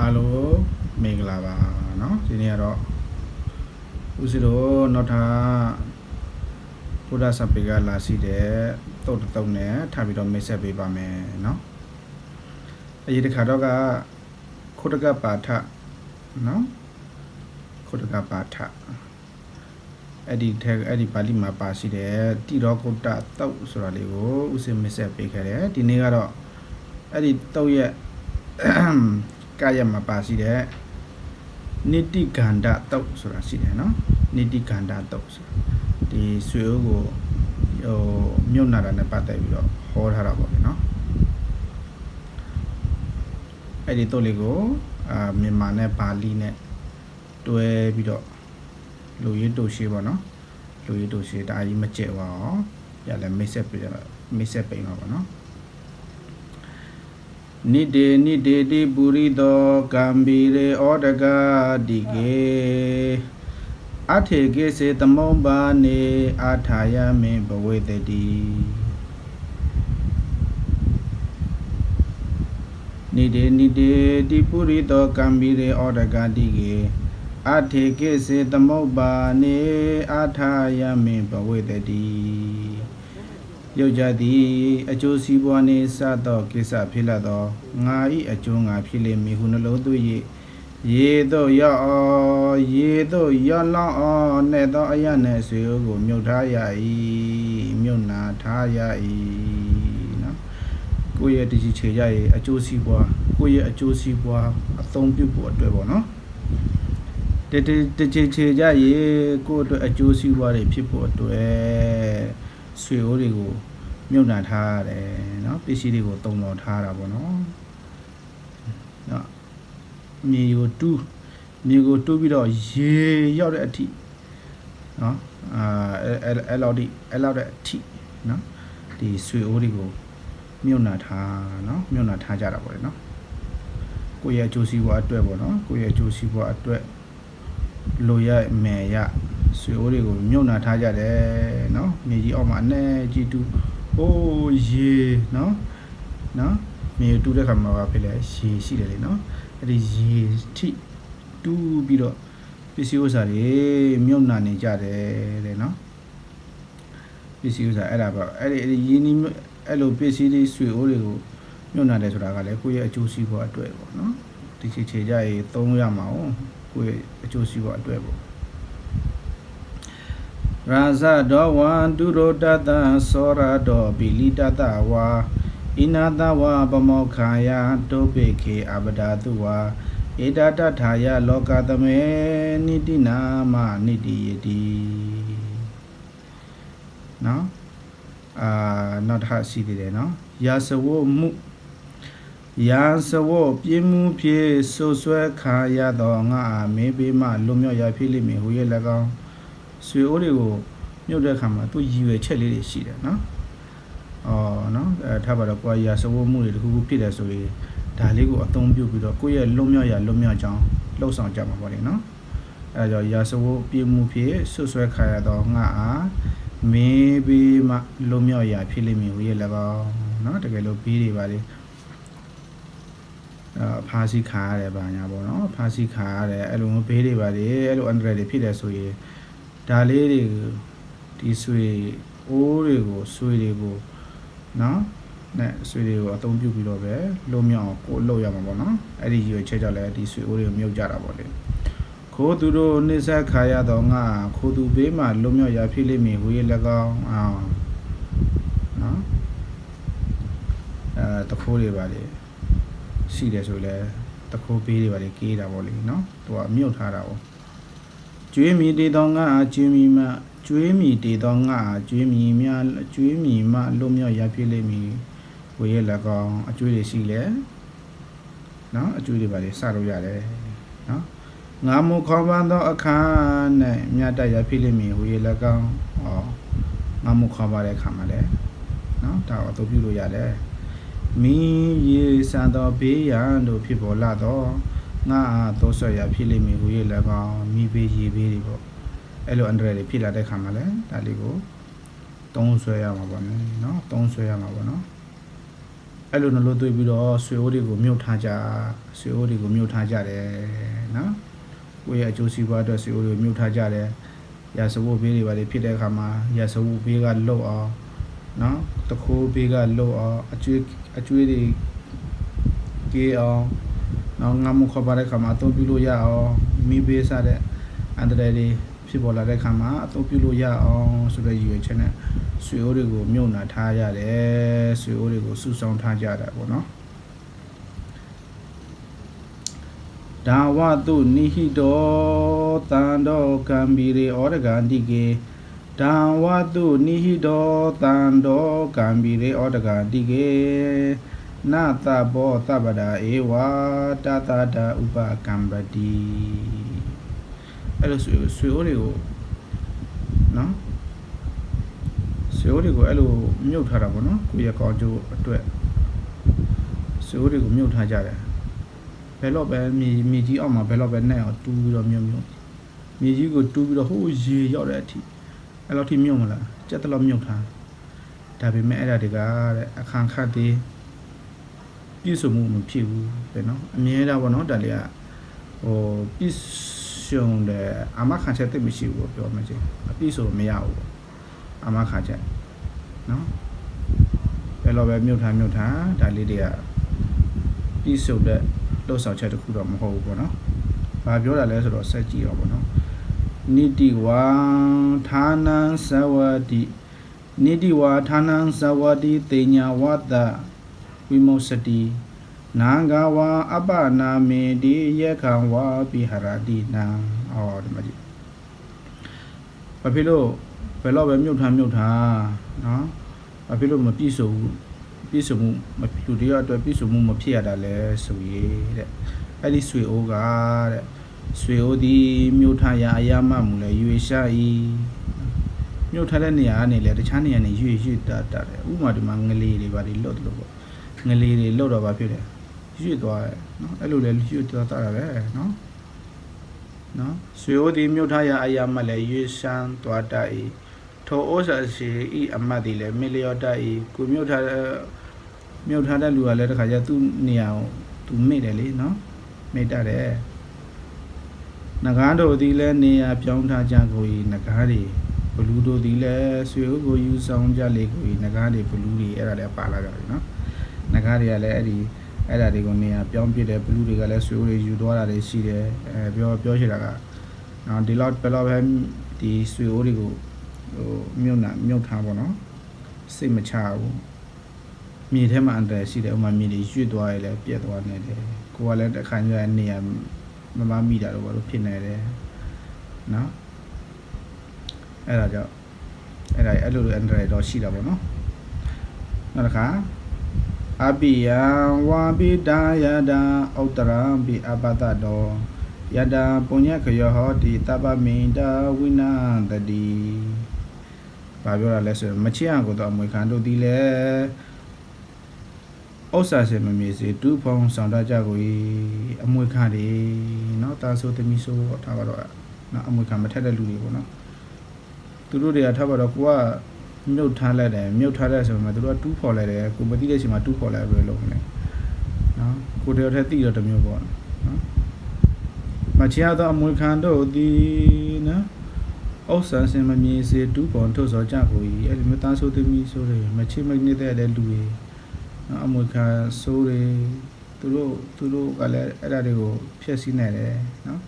အားလုံးမင်္ဂလာပါเนาะဒီနေ့ကတော့ဦးစီတို့နောက်ထပ်ဘုရားစပေကလာစီတဲ့တုတ်တစ်တုတ်နဲ့ထားပြီးတော့မိတ်ဆက်ပေးပါမယ်เนาะအရေးတစ်ခါတော့ကခုတကပါထเนาะခုတကပါထအဲ့ဒီထဲအဲ့ဒီပါဠိမှာပါရှိတယ်တိရောကုတ္တတုတ်ဆိုတာလေးကိုဦးစင်မိတ်ဆက်ပေးခဲ့တယ်ဒီနေ့ကတော့အဲ့ဒီတုတ်ရဲ့ ကာယမှာပါရှိတဲ့နိတိကန္ဓတုတ်ဆိုတာရှိတယ်နော်နိတိကန္ဓတုတ်ဆိုတာဒီဆွေဦးကိုဟိုမြုပ်နာတာနဲ့ပတ်သက်ပြီးတော့ဟောထားတာပေါ့လေနော်အဲ့ဒီတုတ်လေးကိုအာမြန်မာနဲ့ပါဠိနဲ့တွဲပြီးတော့လူရင်းတူရှိပေါ့နော်လူရင်းတူရှိဒါကြီးမကျက်ပါအောင်ရလဲမိတ်ဆက်ပြမိတ်ဆက်ပိန်ပါပေါ့နော် နိတေနိတေတိပုရိသောကံဗီရေဩဒဂတိကေအထေကေစေသမုံပါနေအာထာယမေဘဝေတတိနိတေနိတေတိပုရိသောကံဗီရေဩဒဂတိကေအထေကေစေသမုံပါနေအာထာယမေဘဝေတတိ ယောက်ျားသည်အကျိုးစီးပွားနှင့်စသောကိစ္စဖြစ်လာသောငါ၏အကျိုးငါဖြစ်လိမ့်မည်ဟုနှလုံးသွင်း၍ရေသို့ရောက်အောင်ရေသို့ရောက်လောင်းအောင်နဲ့သောအရနှင့်ဆွေဦးကိုမြုပ်ထားရ၏မြုပ်နာထားရ၏နော်ကိုယ့်ရဲ့တရှိချေရရဲ့အကျိုးစီးပွားကိုယ့်ရဲ့အကျိုးစီးပွားအသုံးပြုဖို့အတွက်ပေါ့နော်တတတချေချေကြရေကိုယ့်အတွက်အကျိုးစီးပွားတွေဖြစ်ဖို့အတွက် ဆွေဦးတွေကို မြုပ်နှံထားရတယ်เนาะပစ္စည်းတွေကိုတုံတော်ထားတာပေါ့နော်เนาะမြေကိုတူးမြေကိုတူးပြီးတော့ရေရောက်တဲ့အထိเนาะအာအဲအဲအဲ့လောက်ဒီအဲ့လောက်တဲ့အထိเนาะဒီဆွေအိုးတွေကိုမြုပ်နှံထားเนาะမြုပ်နှံထားကြတာပေါ့လေเนาะကိုယ့်ရဲ့အကျိုးစီးပွားအတွက်ပေါ့နော်ကိုယ့်ရဲ့အကျိုးစီးပွားအတွက်လိုရမယ်ရ ဆွေအိုးတွေကိုမြုပ်နှံထားကြတယ်နော်မြေကြီးအောက်မှာအနဲ့ကြီးတူအိုးရေနော်နော်မြေတူးတဲ့ခါမှာဖြစ်လဲရေရှိတယ်လေနော်အဲ့ဒီရေထိတူးပြီးတော့ပစ္စည်းဥစ္စာတွေမြုပ်နှံနေကြတယ်တဲ့နော်ပစ္စည်းဥစ္စာအဲ့ဒါပါအဲ့ဒီအဲ့ဒီရင်းနှီးအဲ့လိုပစ္စည်းလေးဆွေအိုးတွေကိုမြုပ်နှံတယ်ဆိုတာကလည်းကိုယ့်ရဲ့အကျိုးစီးပွားအတွက်ပေါ့နော်ဒီချေချေကြရေသုံးရမှာ哦ကိုယ့်ရဲ့အကျိုးစီးပွားအတွက်ပေါ့ ရာဇဒောဝံဒုရောတတံသောရဒောပိလိတတဝါဣနာတဝါပမောခာယတောပိခေအပဒါတုဝါဧတတထာယလောကသမေနိတိနာမနိတိယတိနော်အာနောက်တစ်ခါရှိသေးတယ်နော်ယာစဝမှုယာစဝပြင်းမှုဖြင့်ဆွဆွဲခါရသောငါအာမေဘေးမှလွန်မြောက်ရဖြစ်လိမ့်မည်ဟူ၍၎င်း ဆွေအိုးတွေကိုမြုပ်တဲ့အခါမှာသူရည်ရွယ်ချက်လေးတွေရှိတယ်နော်။အော်နော်အဲထားပါတော့ကိုယ်ရစဝမှုတွေတခုခုဖြစ်တယ်ဆိုရင်ဒါလေးကိုအသုံးပြုပြီးတော့ကိုယ့်ရဲ့လွတ်မြောက်ရလွတ်မြောက်ကြောင်းလှုပ်ဆောင်ကြမှာပေါ့လေနော်။အဲဒါကြောင့်ရာစဝပြေမှုဖြစ်ဆွဆွဲခါရတော့ငါအားမေးပြီးမှလွတ်မြောက်ရဖြစ်လိမ့်မည်ဟူရဲ့လည်းပေါ့နော်တကယ်လို့ပြီးတွေပါလေအဖားစီခါရတယ်ဗာညာပေါ့နော်ဖားစီခါရတယ်အဲ့လိုမျိုးဘေးတွေပါလေအဲ့လိုအန်ဒရယ်တွေဖြစ်တယ်ဆိုရင် ဒါလေးတွေဒီဆွေအိုးတွေကိုဆွေတွေကိုနော်နဲ့ဆွေတွေကိုအသုံးပြုပြီးတော့ပဲလုံးမြောက်အောင်ကိုလှုပ်ရမှာပေါ့နော်အဲ့ဒီရွေချက်ကြောင့်လည်းဒီဆွေအိုးတွေကိုမြုပ်ကြတာပေါ့လေခိုးသူတို့နှိစက်ခါရတော့ငါခိုးသူဘေးမှာလုံးမြောက်ရဖြစ်လိမ့်မည်ဟူ၍၎င်းအောင်နော်အဲတခိုးတွေပါလေရှိတယ်ဆိုလဲတခိုးဘေးတွေပါလေကေးတာပေါ့လေနော်သူကမြုပ်ထားတာပေါ့ ကျွေးမီတေသောငါအားကျွေးမီမှကျွေးမီတေသောငါအားကျွေးမီများကျွေးမီမှလွတ်မြောက်ရဖြစ်လိမ့်မည်ဝေရ၎င်းအကျွေးတွေရှိလဲနော်အကျွေးတွေပါလေစလို့ရတယ်နော်ငါမူခေါ်ပန်းသောအခါ၌မြတ်တရဖြစ်လိမ့်မည်ဝေရ၎င်းဩငါမူခေါ်ပါတဲ့အခါမှာလဲနော်ဒါအတူပြုလို့ရတယ်မိရေစံသောဘေးရန်တို့ဖြစ်ပေါ်လာသော ငါအားသောဆွရဖြစ်လိမ့်မည်ဟူ၍လည်းကောင်းမိပေးရေပေးတွေပေါ့အဲ့လိုအန်ဒရယ်တွေဖြစ်လာတဲ့ခါမှာလည်းဒါလေးကိုသုံးဆွဲရမှာပေါ့နော်သုံးဆွဲရမှာပေါ့နော်အဲ့လိုနှလို့သွေးပြီးတော့ဆွေအိုးတွေကိုမြုပ်ထားကြဆွေအိုးတွေကိုမြုပ်ထားကြတယ်နော်ကိုယ့်ရဲ့အကျိုးစီးပွားအတွက်ဆွေအိုးတွေကိုမြုပ်ထားကြတယ်ရာစဝတ်ဘေးတွေပါလေဖြစ်တဲ့အခါမှာရာစဝတ်ဘေးကလွတ်အောင်နော်တခိုးဘေးကလွတ်အောင်အကျွေးအကျွေးတွေကြေးအောင် နော်ငါမခေါ်ပါတဲ့ခါမှာအသုံးပြုလို့ရအောင်မိဘေးစားတဲ့အန္တရာယ်တွေဖြစ်ပေါ်လာတဲ့ခါမှာအသုံးပြုလို့ရအောင်ဆိုတဲ့ရည်ရွယ်ချက်နဲ့ဆွေအိုးတွေကိုမြုပ်နှံထားရတယ်ဆွေအိုးတွေကိုစုဆောင်းထားကြတာပေါ့နော်ဒါဝတုနိဟိတောတန္တောကံဘီရေဩရဂန္တိကေဒါဝတုနိဟိတောတန္တောကံဘီရေဩရဂန္တိကေ နာတဘောသဗ္ဗဒာဧဝတတတာဥပကံပတိအဲ့လိုဆွေဆွေအိုးတွေကိုနော်ဆွေအိုးတွေကိုအဲ့လိုမြုပ်ထားတာပေါ့နော်ကိုယ့်ရဲ့ကောင်းကျိုးအတွက်ဆွေအိုးတွေကိုမြုပ်ထားကြတယ်ဘယ်တော့ပဲမြေမြေကြီးအောက်မှာဘယ်တော့ပဲနဲ့အောင်တူးပြီးတော့မြုပ်မြုပ်မြေကြီးကိုတူးပြီးတော့ဟိုးရေရောက်တဲ့အထိအဲ့လောက်ထိမြုပ်မလားကြက်တလောက်မြုပ်ထားဒါပေမဲ့အဲ့ဒါတွေကတဲ့အခန့်ခတ်သေး ပြည့်စုံမှုမဖြစ်ဘူးပဲเนาะအမြဲတမ်းပေါ့เนาะဒါလေးကဟိုပြည့်စုံတယ်အမခံချက်သိပ်မရှိဘူးပေါ့ပြောမှချင်းအပြည့်စုံမရဘူးပေါ့အမခံချက်เนาะဘယ်လိုပဲမြုပ်ထားမြုပ်ထားဒါလေးတွေကပြည့်စုံတဲ့လှုပ်ဆောင်ချက်တစ်ခုတော့မဟုတ်ဘူးပေါ့เนาะဘာပြောတာလဲဆိုတော့စက်ကြည့်တော့ပေါ့เนาะနိတိဝါဌာနံသဝတိနိတိဝါဌာနံသဝတိတေညာဝတ္တ ဝိမုစတိနာဂဝါအပနာမေတိယခံဝါပိဟရတိနံဩဒီမှာကြည့်ဘာဖြစ်လို့ဘယ်တော့ပဲမြုပ်ထားမြုပ်ထားနော်ဘာဖြစ်လို့မပြည့်စုံဘူးပြည့်စုံမှုမလူတယောက်အတွက်ပြည့်စုံမှုမဖြစ်ရတာလဲဆိုရေးတဲ့အဲ့ဒီဆွေအိုးကတဲ့ဆွေအိုးဒီမြုပ်ထားရအယာမမူလဲရွေရှာဤမြုပ်ထားတဲ့နေရာကနေလဲတခြားနေရာနေရွေရွေတာတာတယ်ဥပမာဒီမှာငလေးတွေပါဒီလွတ်တယ်လို့ပေါ့ ငလေးတွေလွတ်တော့ဘာဖြစ်လဲရွေသွားတယ်နော်အဲ့လိုလဲရွေသွားတာပဲနော်နော်ဆွေအိုးဒီမြုပ်ထားရအယာမလဲရွေရှမ်းသွားတတ်ဤထိုဩဇာရှိဤအမတ်ဒီလဲမီလျော်တတ်ဤကိုမြုပ်ထားတဲ့မြုပ်ထားတဲ့လူကလည်းတခါကျသူ့နေရာကိုသူမိတယ်လေနော်မိတတ်တယ်နဂါးတို့သည်လည်းနေရာပြောင်းထားကြကိုဤနဂါးတွေဘလူးတို့သည်လည်းဆွေဥကိုယူဆောင်ကြလေကိုဤနဂါးတွေဘလူးတွေအဲ့ဒါလည်းပါလာကြပြီနော် နဂါးတွေကလည်းအဲ့ဒီအဲ့ဒါတွေကိုနေရာပြောင်းပြတယ်ဘလူးတွေကလည်းဆွေဥတွေယူသွားတာတွေရှိတယ်အဲပြောပြောချင်တာကနော်ဒီလောက်ဘယ်လောက်ပဲဒီဆွေဥတွေကိုဟိုမြုပ်နာမြုပ်ထားပါတော့စိတ်မချဘူးမြေထဲမှာအန္တရာယ်ရှိတယ်ဥမာမြေတွေရွှေ့သွားရလဲပြက်သွားနေတယ်ကိုကလည်းတစ်ခါကျရင်နေရာမမမိတာတော့ဘာလို့ဖြစ်နေတယ်နော်အဲ့ဒါကြောင့်အဲ့ဒါအဲ့လိုလိုအန္တရာယ်တော့ရှိတာပေါ့နော်နောက်တစ်ခါ အပိယံဝါပိတာယတာဥတ္တရံပိအပတတောယတာပုညခယောဟောတိတပ္ပမိန်တာဝိနာတတိဘာပြောတာလဲဆိုတော့မချစ်အောင်ကိုတော့အမွေခံတို့ဒီလေဥစ္စာစေမမြေစေတူဖုံဆောင်တတ်ကြကိုဤအမွေခံတွေเนาะတာဆိုသမီးဆိုထားပါတော့เนาะအမွေခံမထက်တဲ့လူတွေပေါ့เนาะသူတို့တွေကထားပါတော့ကိုက မြုပ်ထားလိုက်တယ်မြုပ်ထားတဲ့ဆိုမှသူတို့က2ဖော်လိုက်တယ်ကိုမသိတဲ့အချိန်မှာ2ဖော်လိုက်ပြီးလုပ်မလဲနော်ကိုတယောက်တည်းသိတော့တမျိုးပေါ့နော်မချရသောအမွေခံတို့သည်နော်ဩဆန်စင်မမြင်စေတူပေါ်ထုတ်စောကြကိုဤအဲ့ဒီမျိုးသားဆိုးသမီးဆိုးတွေမချိမိတ်နေတဲ့တဲ့လူတွေနော်အမွေခံဆိုးတွေသူတို့သူတို့ကလည်းအဲ့ဒါတွေကိုဖျက်ဆီးနေတယ်နော်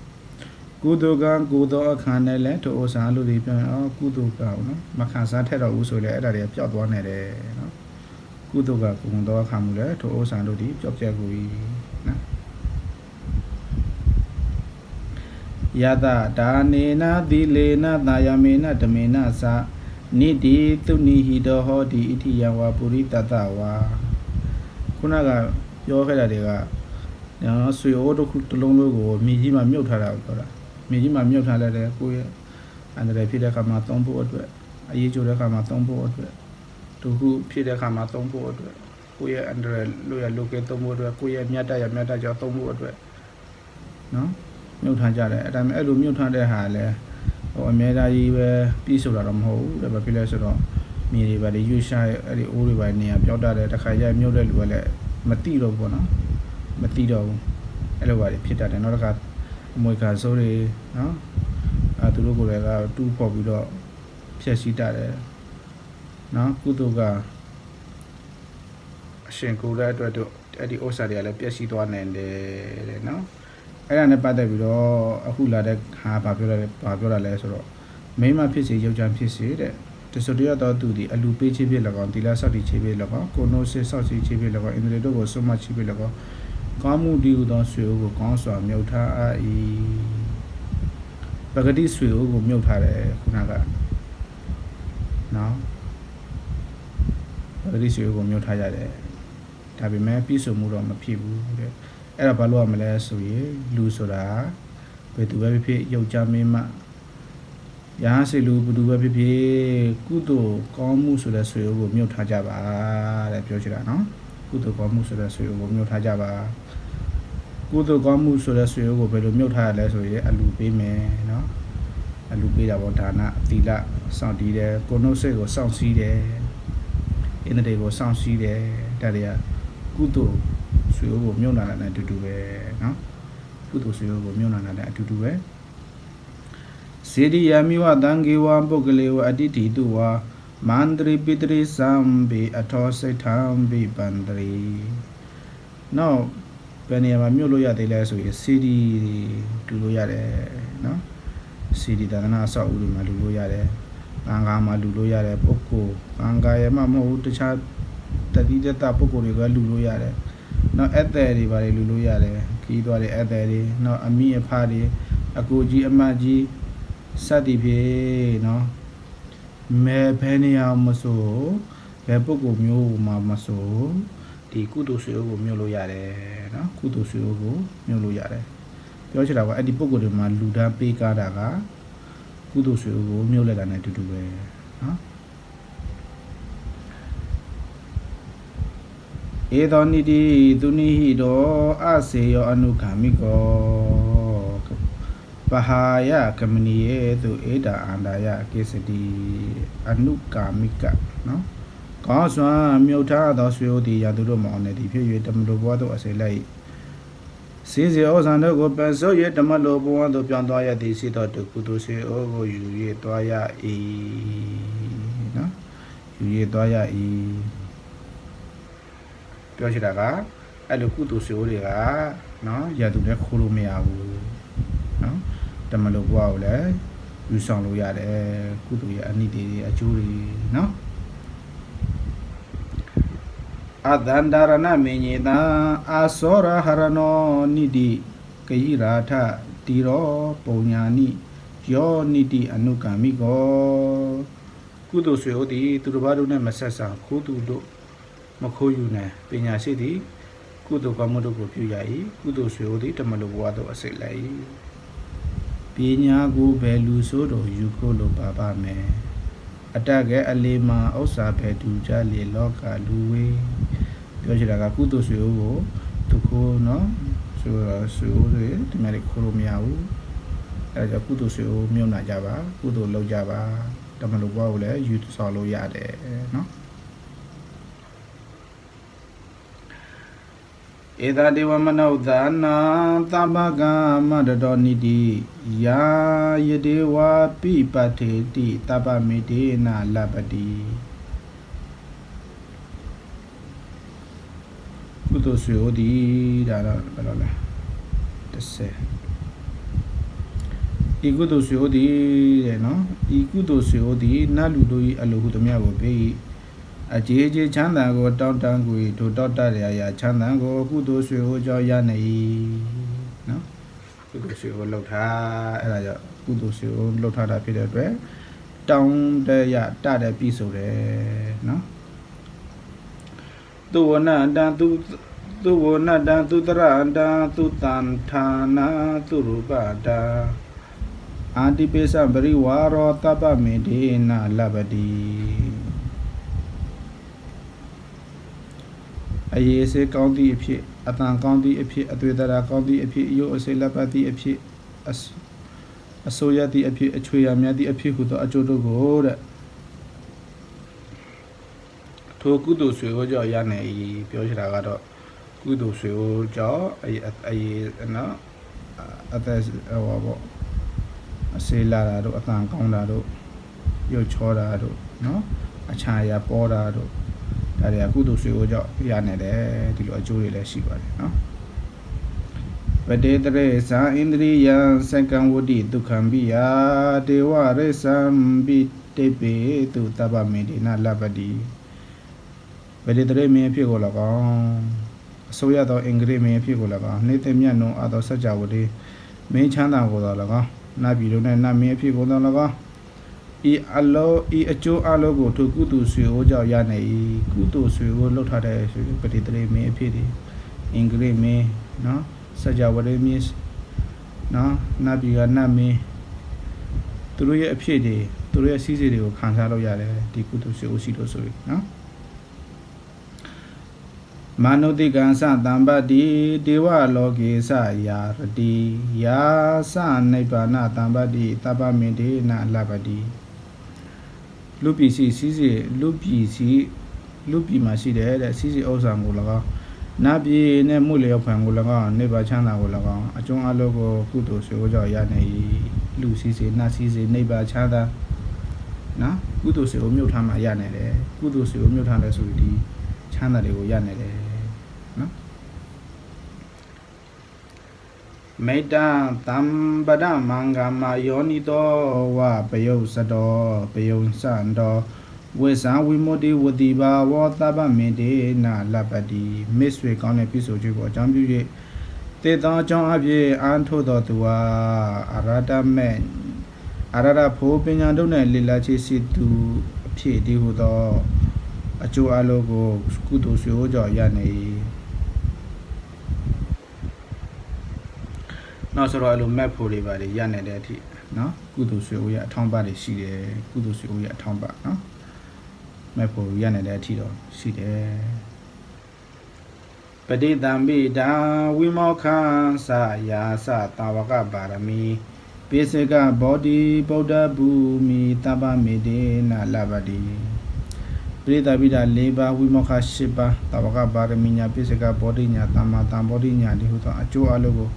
ကုသိုလ်ကကုသိုလ်အခါနဲ့လည်းထိုဩဆန်လို့တွေပြောရင်အော်ကုသိုလ်ကပေါ့နော်မခံစားထက်တော့ဘူးဆိုလေအဲ့ဒါတွေကပျောက်သွားနိုင်တယ်နော်ကုသိုလ်ကကုသိုလ်အခါမူလဲထိုဩဆန်တို့ဒီပျောက်ပြက်ကိုဤနော်ယတဒါနေနသီလေနတာယမေနဓမေနသနိတိသူနိဟိတောဟောတိဣတိယဝပုရိတတဝါခုနကပြောခဲ့တာတွေကနော်ဆွေအိုးတစ်ခုတစ်လုံးလုံးကိုမြေကြီးမှာမြုပ်ထားတာကိုပြောတာ မြေကြီးမှာမြုပ်ထားလိုက်တယ်ကိုယ့်ရဲ့အန္တရာယ်ဖြစ်တဲ့ခါမှာသုံးဖို့အတွက်အရေးကြိုတဲ့ခါမှာသုံးဖို့အတွက်ဒုက္ခဖြစ်တဲ့ခါမှာသုံးဖို့အတွက်ကိုယ့်ရဲ့အန္တရာယ်လို့ရလုကဲသုံးဖို့အတွက်ကိုယ့်ရဲ့မြတ်တရမြတ်တကြောသုံးဖို့အတွက်နော်မြုပ်ထားကြတယ်အဲ့ဒါမဲ့အဲ့လိုမြုပ်ထားတဲ့ဟာလဲဟိုအမြဲတမ်းကြီးပဲပြီးဆိုတာတော့မဟုတ်ဘူးဒါပဲဖြစ်လဲဆိုတော့မြေတွေပါလေရွှေရှာအဲ့ဒီအိုးတွေပါနေရာပြောက်တတ်တယ်တစ်ခါကျမြုပ်တဲ့လူကလည်းမတိတော့ဘူးပေါ့နော်မတိတော့ဘူးအဲ့လိုပါလေဖြစ်တတ်တယ်နောက်တစ်ခါ အမွေခါဆိုးတွေနော်အဲသူတို့ကိုယ်လည်းကတူးပေါ်ပြီးတော့ဖြက်စီးတတ်တယ်နော်ကုသိုလ်ကအရှင်ကိုယ်တဲ့အတွက်တို့အဲ့ဒီဥစ္စာတွေကလည်းပျက်စီးသွားနိုင်တယ်တဲ့နော်အဲ့ဒါနဲ့ပတ်သက်ပြီးတော့အခုလာတဲ့ဟာဘာပြောရလဲဘာပြောတာလဲဆိုတော့မိန်းမဖြစ်စေယောက်ျားဖြစ်စေတဲ့တစတရတော်သူဒီအလူပေးချေဖြစ်၎င်းတီလာဆောက်တီချေဖြစ်၎င်းကိုနိုစစ်ဆောက်ချေချေဖြစ်၎င်းအင်္ဂလိပ်တို့ကိုစွတ်မှတ်ချေဖြစ်၎င်း ကောင်းမှုဒီဟုသောဆွေဦးကိုကောင်းစွာမြုပ်ထားအာဤပဂတိဆွေဦးကိုမြုပ်ထားတယ်ခုနကနော်ပဂတိဆွေဦးကိုမြုပ်ထားရတယ်ဒါပေမဲ့ပြည့်စုံမှုတော့မဖြစ်ဘူးတဲ့အဲ့ဒါဘာလို့ရမလဲဆိုရင်လူဆိုတာဘယ်သူပဲဖြစ်ဖြစ်ယောက်ျားမင်းမရဟန်းစေလူဘယ်သူပဲဖြစ်ဖြစ်ကုသိုလ်ကောင်းမှုဆိုတဲ့ဆွေဦးကိုမြုပ်ထားကြပါတဲ့ပြောချင်တာနော်ကုသိုလ်ကောင်းမှုဆိုတဲ့ဆွေဦးကိုမြုပ်ထားကြပါ ကုသိုလ်ကောင်းမှုဆိုတဲ့ဆွေဦးကိုဘယ်လိုမြုပ်ထားရလဲဆိုရင်အလူပေးမယ်နော်အလူပေးတာပေါ့ဒါနသီလစောင့်တည်တယ်ကိုယ်နှုတ်စိတ်ကိုစောင့်စည်းတယ်အင်းတဲ့ကိုစောင့်စည်းတယ်ဒါတွေကကုသိုလ်ဆွေဦးကိုမြုပ်လာတာနဲ့အတူတူပဲနော်ကုသိုလ်ဆွေဦးကိုမြုပ်လာတာနဲ့အတူတူပဲစေရိယမိဝတံဂေဝပုဂ္ဂလေဝအတ္တိတိတုဝါမန္တရိပိတရိသံဘိအထောစိတ်ထံဘိပန္တရိနောက် ဘယ်နေရာမှာမြုပ်လို့ရသေးလဲဆိုရင်စေဒီတူလို့ရတယ်နော်စေဒီတဒနာဆောက်ဦးတွေမှာလူလို့ရတယ်ကံကာမှာလူလို့ရတယ်ပုဂ္ဂိုလ်ကံကာရမမဟုတ်ဘူးတခြားတတိတတပုဂ္ဂိုလ်တွေကလူလို့ရတယ်နောက်အသက်တွေပါလေလူလို့ရတယ်ခီးသွားတဲ့အသက်တွေနောက်အမိအဖတွေအကိုကြီးအမကြီးစသည်ဖြင့်နော်မဲဘယ်နေရာမဆိုဘယ်ပုဂ္ဂိုလ်မျိုးမှာမဆို ဒီကုသိုလ်ဆွေကိုမြို့လို့ရတယ်နော်ကုသိုလ်ဆွေကိုမြို့လို့ရတယ်ပြောချင်တာကအဲ့ဒီပုဂ္ဂိုလ်တွေမှာလူဒန်းပေးကားတာကကုသိုလ်ဆွေကိုမြို့လက်တာနဲ့အတူတူပဲနော်ဧသောနိတိသူနိဟိတောအစေယောအနုဂ ामि ကောပဟာယကမဏီယေသူဧတာအန္တယကိစ္စတိအနုကာမိကနော် ကောင်းစွာမြုပ်ထားသောဆွေဦးသည်ရာသူတို့မောင်နေသည်ဖြစ်၍တမလိုဘဝသို့အစေလိုက်စီစီဩဇံတို့ကိုပန်ဆို့၍ဓမ္မလိုဘဝသို့ပြောင်းသွားရသည်ရှိသောတုကုသိုလ်ဆွေဦးကိုယူ၍သွားရ၏နော်ယူ၍သွားရ၏ပြောချင်တာကအဲ့လိုကုသိုလ်ဆွေဦးတွေကနော်ရာသူလည်းခိုးလို့မရဘူးနော်တမလိုဘဝကိုလည်းယူဆောင်လို့ရတယ်ကုသိုလ်ရဲ့အနိတေတွေအကျိုးတွေနော် အတန္တရဏမေညေတံအာသောရဟရနောနိတိကယိရာထတိရောပုံညာနိယောနိတိအနုကံမိကောကုသိုလ်ဆွေဟုတ်သည်သူတစ်ပါးတို့နဲ့မဆက်ဆံခိုးသူတို့မခိုးယူနိုင်ပညာရှိသည်ကုသိုလ်ကောင်းမှုတို့ကိုပြုရ၏ကုသိုလ်ဆွေဟုတ်သည်တမလိုဘဝသို့အစိတ်လိုက်၏ပညာကိုဘယ်လူဆိုးတော်ယူခိုးလို့ပါပါမယ် အတက်ကဲအလေးမှာဥစ္စာပဲတူကြလေလောကလူဝေးပြောချင်တာကကုသိုလ်ဆွေဦးကိုသူခိုးနော်ဆိုတော့ဆွေဦးတွေဒီမှာခိုးလို့မရဘူးအဲဒါကြောင့်ကုသိုလ်ဆွေဦးမြုံနာကြပါကုသိုလ်လုပ်ကြပါတမလို့ဘောကိုလည်းယူဆောင်လို့ရတယ်နော် ဧတဒေဝမနုဿာနာသဗ္ဗကမတတော်နိတိယာယဒေဝပိပတေတိတပ္ပမေတေနလပတိကုသိုလ်ဆွေဟောဒီဒါတော့ဘယ်လိုလဲ30ဤကုသိုလ်ဆွေဟောဒီတဲ့နော်ဤကုသိုလ်ဆွေဟောဒီနတ်လူတို့၏အလိုဟုသမျှကိုပေး၏ အကျေးကျေးချမ်းသာကိုတောင်းတန်းကိုတို့တောက်တရရာချမ်းသာကိုကုသိုလ်ဆွေဟောကြောင့်ရနေ၏နော်ကုသိုလ်ဆွေဟောလောက်ထားအဲ့ဒါကြောင့်ကုသိုလ်ဆွေဟောလောက်ထားတာဖြစ်တဲ့အတွက်တောင်းတရတတဲ့ပြီဆိုတယ်နော်သူဝနတံသူသူဝနတံသူတရတံသူတန်ဌာနာသူရူပတာအာတိပိစပရိဝါရောတပ္ပမေဒေနလပတိ အရေးစေကောင်းသည့်အဖြစ်အတန်ကောင်းသည့်အဖြစ်အသွေးတရာကောင်းသည့်အဖြစ်အယုအစိလပတ်သည့်အဖြစ်အစအစိုးရသည့်အဖြစ်အချွေရမြတ်သည့်အဖြစ်ဟုသောအကျိုးတို့ကိုတဲ့ထိုကုသိုလ်ဆွေကိုကြောင့်ရနေဤပြောချင်တာကတော့ကုသိုလ်ဆွေကိုကြောင့်အဲအဲနော်အသက်ဟောပေါ့အစေးလာတာတို့အတန်ကောင်းတာတို့ရုပ်ချောတာတို့နော်အချာရပေါ်တာတို့ ဒါတွေကကုသိုလ်ဆွေကိုကြောင့်ရနေတယ်ဒီလိုအကျိုးတွေလည်းရှိပါတယ်နော်ပတေတရေသာဣန္ဒြိယံစကံဝတိဒုက္ခံပိယဒေဝရေသံပိတေပေတုတပ္ပမေတိနလပ္ပတိပတေတရေမင်းအဖြစ်ကို၎င်းအစိုးရသောအင်္ဂရိမင်းအဖြစ်ကို၎င်းနေသိမြတ်နုံအာသောစัจ java ဝတိမင်းချမ်းသာကိုသော၎င်းနတ်ပြည်တို့နဲ့နတ်မင်းအဖြစ်ကိုသော၎င်း ဤအလောဤအကျိုးအလောကိုထိုကုသိုလ်ဆွေဟောကြောင့်ရနေ၏ကုသိုလ်ဆွေဟောလှုပ်ထားတဲ့ဆွေပတိတရေမင်းအဖြစ်ဒီအင်္ဂရိမင်းနော်စัจ java ဝတိမင်းနော်နတ်ပြည်ကနတ်မင်းသူတို့ရဲ့အဖြစ်တွေသူတို့ရဲ့စီးစိမ်တွေကိုခံစားလို့ရတယ်ဒီကုသိုလ်ဆွေဟောရှိလို့ဆိုပြီးနော်မာနုတိကံသတံပတ္တိဒေဝလောကေသယာရတိယာသနိဗ္ဗာနတံပတ္တိတပ္ပမေတေနလပ္ပတိ လူပစ္စည်းစီးစီလူပစ္စည်းလူပြည်မှာရှိတယ်တဲ့စီးစီဥစ္စာကို၎င်းနတ်ပြည်နဲ့မှုလျောက်ဖန်ကို၎င်းနိဗ္ဗာန်ချမ်းသာကို၎င်းအကျုံးအလုံးကိုကုသိုလ်ဆွေးကြောင့်ရနေ၏လူစီစီနတ်စီစီနိဗ္ဗာန်ချမ်းသာနော်ကုသိုလ်ဆွေးမြုပ်ထားမှရနေတယ်ကုသိုလ်ဆွေးမြုပ်ထားလဲဆိုပြီးဒီချမ်းသာတွေကိုရနေတယ်နော် မေတ္တာတမ္ပဒမံဂမယောနိတောဝပယုစတောပယုံစံတောဝိဇာဝိမု ക്തി ဝတိဘာဝသဗ္ဗမေတေနာလပ္ပတိမစ္ဆွေကောင်းတဲ့ပြည့်စုံခြင်းကိုအကြောင်းပြု၍တေသောအကြောင်းအဖြစ်အာထုသောသူဟာအရတမေအရရဖို့ပညာတို့နဲ့လီလာချေစီသူအဖြစ်ဒီဟုသောအကျိုးအလိုကိုကုသိုလ်ဆွေဟောကြောင့်ရနေ၏ နော်ဆိုတော့အဲ့လို map ဖို့တွေပါတွေရနိုင်တဲ့အထိနော်ကုသိုလ်ဆွေဦးရအထောင်ပတွေရှိတယ်ကုသိုလ်ဆွေဦးရအထောင်ပနော် map ဖို့ရနိုင်တဲ့အထိတော့ရှိတယ်ပတိတံပိတံဝိမောခံစယာစတာဝကပါရမီပိစကဗောဓိဗုဒ္ဓဘူမိတပ္ပမေတေနလဗတိပရိသဗိဒ၄ပါးဝိမောခ၈ပါးတာဝကပါရမီညာပိစကဗောဓိညာတမ္မာတံဗောဓိညာဒီဟုသောအကျိုးအလုပ်ကို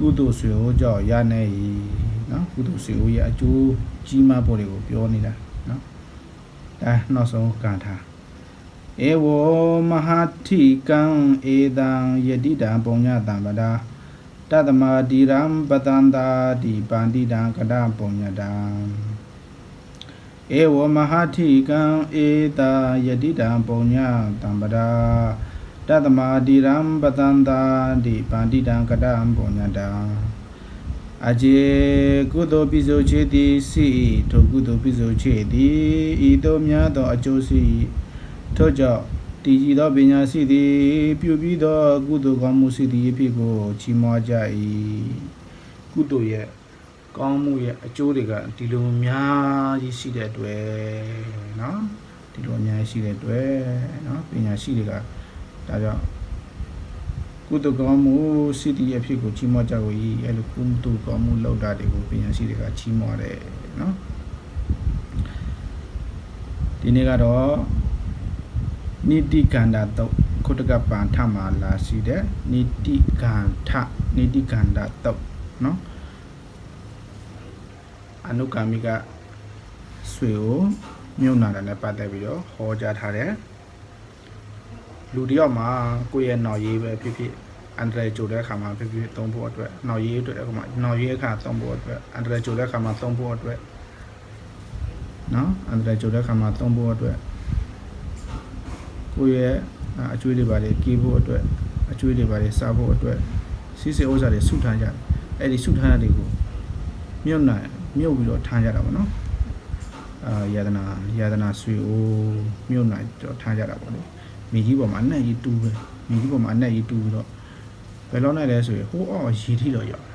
ကုသိုလ်ဆွေဟောကြောင့်ရနေ၏နော်ကုသိုလ်ဆွေဟောရဲ့အကျိုးကြီးမားဖို့တွေကိုပြောနေတာနော်ဒါနောက်ဆုံးကံထားဧဝမဟာတိကံဧတံယတိတံပုံညတံပဒါတတမတိရံပတန္တာတိပန္တိတံကတပုံညတံဧဝမဟာတိကံဧတာယတိတံပုံညတံပဒါ တတမတိရံပတန္တာတိပန္တိတံကတပုံညတံအကျေကုသိုလ်ပိစုချေသည်စီထိုကုသိုလ်ပိစုချေသည်ဤသို့များသောအကျိုးစီထို့ကြောင့်တည်ကြည်သောပညာရှိသည်ပြုပြီးသောကုသိုလ်ကောင်းမှုရှိသည်အဖြစ်ကိုချီးမွားကြ၏ကုသိုလ်ရဲ့ကောင်းမှုရဲ့အကျိုးတွေကဒီလိုအများကြီးရှိတဲ့အတွက်เนาะဒီလိုအများကြီးရှိတဲ့အတွက်เนาะပညာရှိတွေက ဒါကြောင့်ကုသကောင်းမှုစိတ္တိအဖြစ်ကိုချီးမွမ်းကြကိုဤအဲ့လိုကုသကောင်းမှုလောက်တာတွေကိုပညာရှိတွေကချီးမွမ်းတယ်နော်ဒီနေ့ကတော့နိတိကန္တာတုတ်ခုတကပန်ထမှာလာရှိတဲ့နိတိကန္ထနိတိကန္တာတုတ်နော်အနုကာမိကဆွေကိုမြုံနာတာနဲ့ပတ်သက်ပြီးတော့ဟောကြားထားတယ် လူတယောက်မှာကိုယ့်ရဲ့နော်ရေးပဲဖြစ်ဖြစ်အန်ဒရယ်ဂျိုတဲ့အခါမှာဖြစ်ဖြစ်သုံးဖို့အတွက်နော်ရေးအတွက်အခါမှာနော်ရေးအခါသုံးဖို့အတွက်အန်ဒရယ်ဂျိုတဲ့အခါမှာသုံးဖို့အတွက်နော်အန်ဒရယ်ဂျိုတဲ့အခါမှာသုံးဖို့အတွက်ကိုယ့်ရဲ့အကျွေးတွေပါလေကီးဖို့အတွက်အကျွေးတွေပါလေစားဖို့အတွက်စီးစေဥစ္စာတွေစုထမ်းကြတယ်အဲ့ဒီစုထမ်းရတွေကိုမြုပ်နိုင်မြုပ်ပြီးတော့ထမ်းကြတာပေါ့နော်အာယတနာယတနာဆွေအိုးမြုပ်နိုင်တော့ထမ်းကြတာပေါ့လေ မိကြီးပေါ်မှာအနက်ကြီးတူးပဲမိကြီးပေါ်မှာအနက်ကြီးတူးပြီးတော့ဘယ်လောက်နိုင်လဲဆိုရင်ဟိုးအောင်ရေထိတော့ရောက်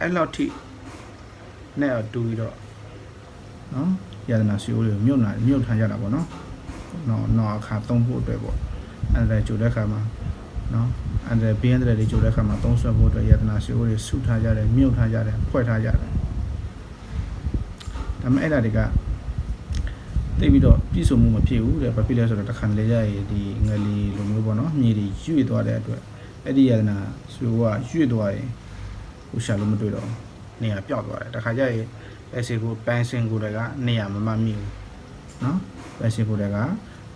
အဲ့လောက်ထိနဲ့တူးပြီးတော့နော်ယတနာဆွေအိုးတွေမြုပ်နိုင်မြုပ်ထားကြတာပေါ့နော်နော်နော်အခါသုံးဖို့အတွက်ပေါ့အဲ့ဒါကြိုတဲ့ခါမှာနော်အဲ့ဒါဘင်းတဲ့တွေကြိုတဲ့ခါမှာသုံးဆွဲဖို့အတွက်ယတနာရှိဖို့တွေစုထားကြတယ်မြုပ်ထားကြတယ်ဖွဲ့ထားကြတယ်ဒါပေမဲ့အဲ့ဒါတွေက တိတ်ပြီးတော့ပြည့်စုံမှုမဖြစ်ဘူးတဲ့ဘာဖြစ်လဲဆိုတော့တစ်ခါတလေရရင်ဒီငလီလိုမျိုးပေါ့နော်မြေတွေရွေ့သွားတဲ့အတွက်အဲ့ဒီယတနာဆိုကရွေ့သွားရင်ဟိုရှာလို့မတွေ့တော့နေရာပြောက်သွားတယ်တစ်ခါကျရင်အဲ့စီကိုပန်းစင်ကိုတွေကနေရာမမမိဘူးနော်ပန်းစင်ကိုတွေက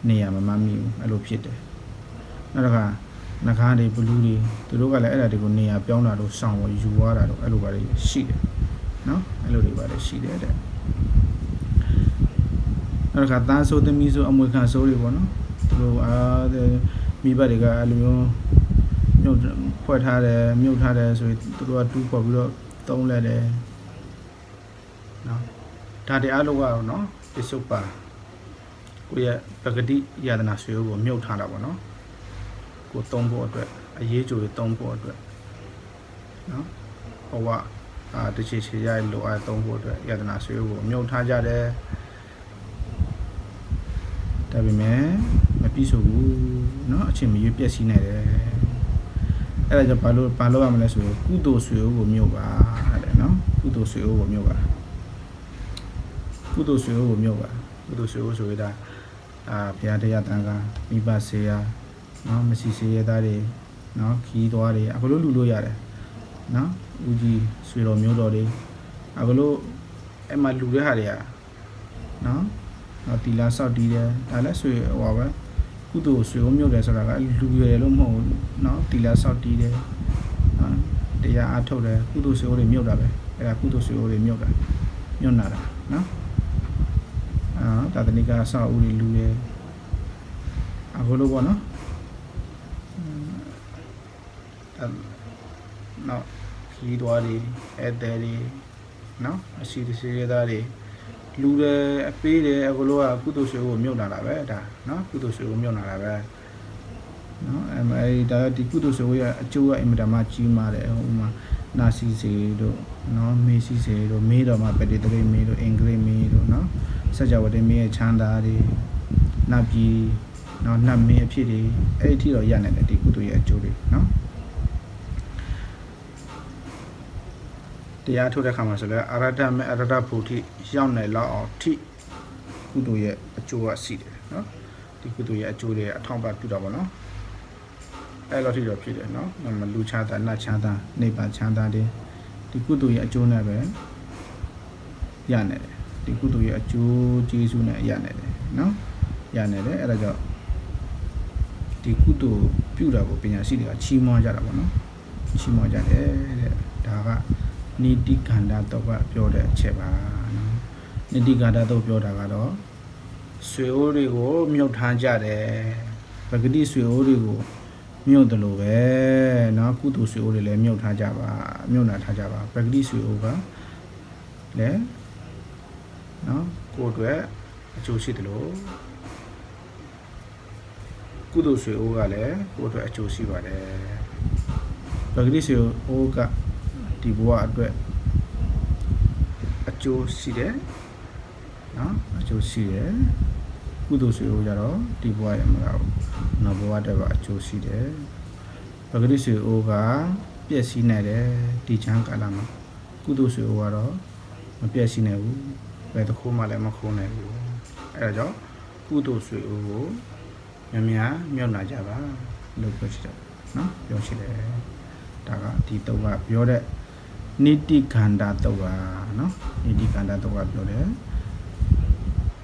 နေရာမမမိဘူးအဲ့လိုဖြစ်တယ်နောက်တစ်ခါနှကားတွေဘလူးတွေသူတို့ကလည်းအဲ့ဒါတွေကိုနေရာပြောင်းတာတို့စောင့်ဝယူသွားတာတို့အဲ့လိုပါလေရှိတယ်နော်အဲ့လိုတွေပါလေရှိတယ်တဲ့ နောက်တစ်ခါသားဆိုးသမီးဆိုးအမွေခံဆိုးတွေပေါ့နော်သူတို့အားမိဘတွေကအဲ့လိုမျိုးမြုပ်ဖွဲ့ထားတယ်မြုပ်ထားတယ်ဆိုရင်သူတို့ကတူးပေါ်ပြီးတော့တုံးလိုက်တယ်နော်ဒါတွေအားလုံးကတော့နော်ပစ္စုပ္ပါကိုယ့်ရဲ့ပဂတိယတနာဆွေကိုမြုပ်ထားတာပေါ့နော်ကိုတုံးဖို့အတွက်အရေးကြိုတွေတုံးဖို့အတွက်နော်ဘဝအာတချေချေရလိုအားတုံးဖို့အတွက်ယတနာဆွေကိုမြုပ်ထားကြတယ် ဒါပေမဲ့မပြည့်စုံဘူးเนาะအချိန်မရွေးပြည့်စည်နေတယ်အဲ့ဒါကြောင့်ဘာလို့ဘာလို့ရမလဲဆိုတော့ကုသိုလ်ဆွေဦးကိုမြို့ပါတဲ့เนาะကုသိုလ်ဆွေဦးကိုမြို့ပါကုသိုလ်ဆွေဦးကိုမြို့ပါကုသိုလ်ဆွေဦးဆိုရတာအာဘုရားတရားတန်ခါမိဘဆေးရเนาะမရှိဆေးရသားတွေเนาะခီးသွားတွေအခုလို့လူလို့ရတယ်เนาะဦးကြီးဆွေတော်မျိုးတော်တွေအခုလို့အဲ့မှာလူတဲ့ဟာတွေကเนาะ နော်တီလာဆောက်တီးတယ်ဒါလည်းဆွေဟိုပါပဲကုသိုလ်ဆွေုံမြုပ်တယ်ဆိုတာကလူရွယ်လို့မဟုတ်ဘူးနော်တီလာဆောက်တီးတယ်နော်တရားအားထုတ်တယ်ကုသိုလ်ဆွေတွေမြုပ်တာပဲအဲ့ဒါကုသိုလ်ဆွေတွေမြုပ်တာမြုပ်နာတာနော်အာတာတဏိကဆောက်ဦးတွေလူရဲ့အခုလို့ပေါ့နော်အဲ့နော်ခီးသွားတွေအဲ့တဲ့တွေနော်အစီတစီရသားတွေ လူတယ်အပေးတယ်အကလို့ကကုသိုလ်ဆွေကိုမြုပ်လာတာပဲဒါနော်ကုသိုလ်ဆွေကိုမြုပ်လာတာပဲနော်အဲမအဲဒီဒါဒီကုသိုလ်ဆွေရဲ့အကျိုးကအင်မတန်မှကြီးမားတယ်ဟိုမှာနာစီစေတို့နော်မေစီစေတို့မေးတော်မှာပတိတရိမေးတို့အင်္ဂလိပ်မေးတို့နော်စัจ java တင်မေးရဲ့ချမ်းသာတွေနတ်ပြည်နော်နတ်မင်းအဖြစ်တွေအဲ့ဒီအထိတော့ရနိုင်တယ်ဒီကုသိုလ်ရဲ့အကျိုးတွေနော် တရားထုတ်တဲ့ခါမှာဆိုလဲအရဟတမေအရဟတဖို့ထိရောက်နေလောက်အောင်ထိကုသိုလ်ရဲ့အကျိုးကရှိတယ်နော်ဒီကုသိုလ်ရဲ့အကျိုးတွေအထောက်ပံ့ပြုတာပေါ့နော်အဲ့လိုထိတော့ဖြစ်တယ်နော်မလူချတာနတ်ချတာနိဗ္ဗာန်ချမ်းသာတယ်ဒီကုသိုလ်ရဲ့အကျိုးနဲ့ပဲရနေတယ်ဒီကုသိုလ်ရဲ့အကျိုးကျေးဇူးနဲ့ရနေတယ်နော်ရနေတယ်အဲ့ဒါကြောင့်ဒီကုသိုလ်ပြုတာကိုပညာရှိတွေကချီးမွမ်းကြတာပေါ့နော်ချီးမွမ်းကြတယ်တဲ့ဒါက နိတိခန္ဓာတော့ကပြောတဲ့အချက်ပါနော်နိတိခန္ဓာတော့ပြောတာကတော့ဆွေအိုးတွေကိုမြုပ်ထားကြတယ်ပဂတိဆွေအိုးတွေကိုမြုပ်တယ်လို့ပဲနော်ကုသိုလ်ဆွေအိုးတွေလည်းမြုပ်ထားကြပါမြုပ်နာထားကြပါပဂတိဆွေအိုးကလည်းနော်ကိုယ်အတွက်အကျိုးရှိတယ်လို့ကုသိုလ်ဆွေအိုးကလည်းကိုယ်အတွက်အကျိုးရှိပါတယ်ပဂတိဆွေအိုးက ဒီဘဝအတွက်အကျိုးရှိတယ်နော်အကျိုးရှိတယ်ကုသိုလ်ဆွေလို့ကြတော့ဒီဘဝရမှာတော့နောက်ဘဝတက်ပါအကျိုးရှိတယ်ပဂရိဆွေအိုးကပြည့်စည်နေတယ်ဒီချမ်းကာလမှာကုသိုလ်ဆွေအိုးကတော့မပြည့်စည်နိုင်ဘူးဘယ်တစ်ခုမှလည်းမခုံးနိုင်ဘူးအဲဒါကြောင့်ကုသိုလ်ဆွေအိုးကိုများများမြုပ်လာကြပါလို့ပြောချင်တယ်နော်ပြောရှိတယ်ဒါကဒီတော့ကပြောတဲ့ နိတိခန္ဓာတဝါနော်နိတိခန္ဓာတဝါပြောတယ်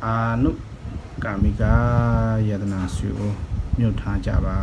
အာနုကာမိကယတနာဆွေကိုမြုပ်ထားကြပါ